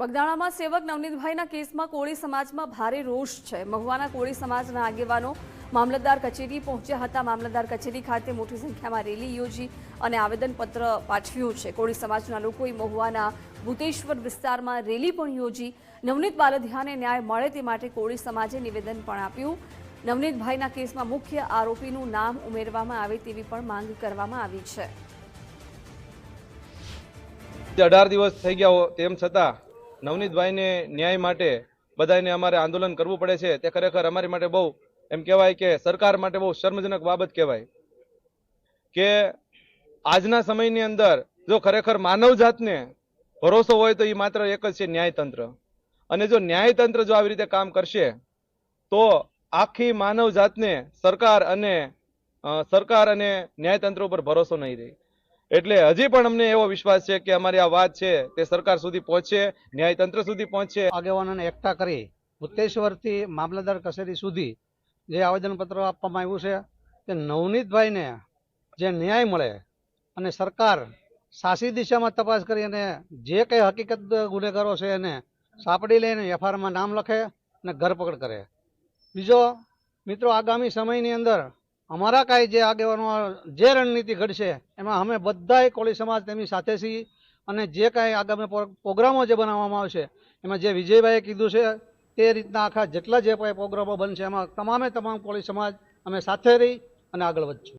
બગદાણામાં સેવક નવનીતભાઈના કેસમાં કોળી સમાજમાં ભારે રોષ છે. મહુવાના કોળી સમાજના આગેવાનો મામલતદાર કચેરી પહોંચ્યા હતા. મામલતદાર કચેરી ખાતે મોટી સંખ્યામાં રેલી યોજી અને આવેદનપત્ર પાઠવ્યું છે. કોળી સમાજના લોકોએ મહુવાના ભૂતેશ્વર વિસ્તારમાં રેલી પણ યોજી. નવનીત બાલધિયાને ન્યાય મળે તે માટે કોળી સમાજે નિવેદન પણ આપ્યું. નવનીતભાઈના કેસમાં મુખ્ય આરોપીનું નામ ઉમેરવામાં આવે તેવી પણ માંગ કરવામાં આવી છે. અઢાર દિવસ થઈ ગયા તેમ છતાં નવનીતભાઈને ન્યાય માટે બધાને અમારે આંદોલન કરવું પડે છે. તે ખરેખર અમારી માટે બહુ, એમ કહેવાય કે સરકાર માટે બહુ શર્મજનક બાબત કહેવાય. કે આજના સમયની અંદર જો ખરેખર માનવ જાતને ભરોસો હોય તો એ માત્ર એક જ છે, ન્યાયતંત્ર. અને જો ન્યાયતંત્ર જો આવી રીતે કામ કરશે, તો આખી માનવ જાતને સરકાર અને સરકાર અને ન્યાયતંત્ર ઉપર ભરોસો નહીં રહે. એટલે હજી પણ અમને એવો વિશ્વાસ છે કે અમારી આ વાત છે તે સરકાર સુધી પહોંચશે ન્યાયતંત્ર સુધી પહોંચશે આગેવાનોને એકઠા કરી ભૂતેશ્વરથી મામલતદાર કચેરી સુધી જે આવેદનપત્ર આપવામાં આવ્યું છે તે નવનીતભાઈને જે ન્યાય મળે અને સરકાર સાચી દિશામાં તપાસ કરી અને જે કંઈ હકીકત ગુનેગારો છે એને સાપડી લઈને એફઆઈઆરમાં નામ લખે અને ધરપકડ કરે. બીજો, મિત્રો, આગામી સમયની અંદર અમારા કાંઈ જે આગેવાનો જે રણનીતિ ઘડશે, એમાં અમે બધાય કોળી સમાજ તેમની સાથે છીએ અને જે કાંઈ આગામી પ્રો- પ્રોગ્રામો જે બનાવવામાં આવશે, એમાં જે વિજયભાઈએ કીધું છે, તે રીતના આખા જેટલા જે પ્રોગ્રામો બનશે, એમાં તમામે તમામ કોળી સમાજ અમે સાથે રહી અને આગળ વધશું.